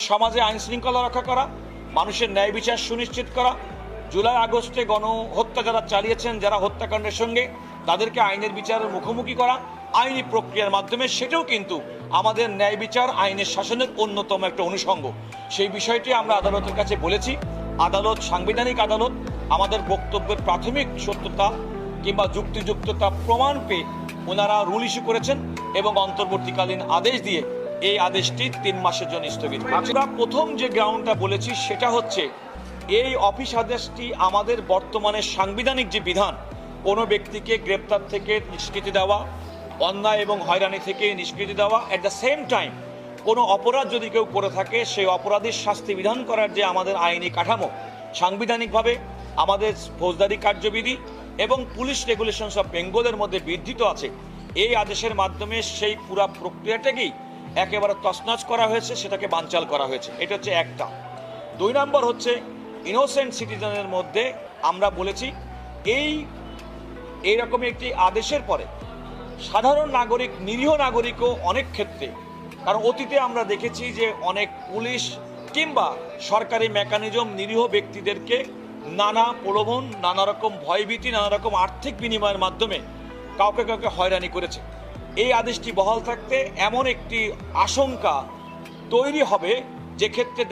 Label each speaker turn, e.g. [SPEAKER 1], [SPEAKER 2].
[SPEAKER 1] সমাজে আইন শৃঙ্খলা রক্ষা করা, মানুষের ন্যায় বিচার সুনিশ্চিত করা। জুলাই আগস্টে গণহত্যা যারা চালিয়েছেন, যারা হত্যাকাণ্ডের সঙ্গে তাদেরকে আইনের বিচারের মুখোমুখি করা, আইনি প্রক্রিয়ার মাধ্যমে, সেটাও কিন্তু আমাদের ন্যায় বিচার আইনের শাসনের অন্যতম একটা অনুষঙ্গ। সেই বিষয়টি আমরা আদালতের কাছে বলেছি। আদালত, সাংবিধানিক আদালত আমাদের বক্তব্যের প্রাথমিক সত্যতা কিংবা যুক্তিযুক্ততা প্রমাণ পেয়ে ওনারা রুল ইস্যু করেছেন এবং অন্তর্বর্তীকালীন আদেশ দিয়ে এই আদেশটি তিন মাসের জন্য স্থগিত। আমরা প্রথম যে গ্রাউন্ডটা বলেছি, সেটা হচ্ছে এই অফিস আদেশটি আমাদের বর্তমানে সাংবিধানিক যে বিধান, কোনো ব্যক্তিকে গ্রেপ্তার থেকে নিষ্কৃতি দেওয়া, অন্যায় এবং হয়রানি থেকে নিষ্কৃতি দেওয়া অ্যাট দ্য সেম টাইম কোনো অপরাধ যদি কেউ করে থাকে, সেই অপরাধের শাস্তি বিধান করার যে আমাদের আইনি কাঠামো, সাংবিধানিকভাবে আমাদের ফৌজদারি কার্যবিধি এবং পুলিশ রেগুলেশনস অফ বেঙ্গলের মধ্যে বিধৃত আছে, এই আদেশের মাধ্যমে সেই পুরা প্রক্রিয়াটাকেই একেবারে তছনছ করা হয়েছে, সেটাকে বানচাল করা হয়েছে। এটা হচ্ছে একটা। দুই নম্বর হচ্ছে ইনোসেন্ট সিটিজেনের মধ্যে আমরা বলেছি, এই এইরকম একটি আদেশের পরে সাধারণ নাগরিক, নিরীহ নাগরিকও অনেক ক্ষেত্রে, কারণ অতীতে আমরা দেখেছি যে অনেক পুলিশ কিংবা সরকারি মেকানিজম নিরীহ ব্যক্তিদেরকে নানা প্রলোভন, নানা রকম ভয়ভীতি, নানা রকম আর্থিক বিনিময়ের মাধ্যমে কাউকে কাউকে হয়রানি করেছে। এই আদেশটি বহাল থাকতে এমন একটি আশঙ্কা তৈরি হবে যে ক্ষেত্রে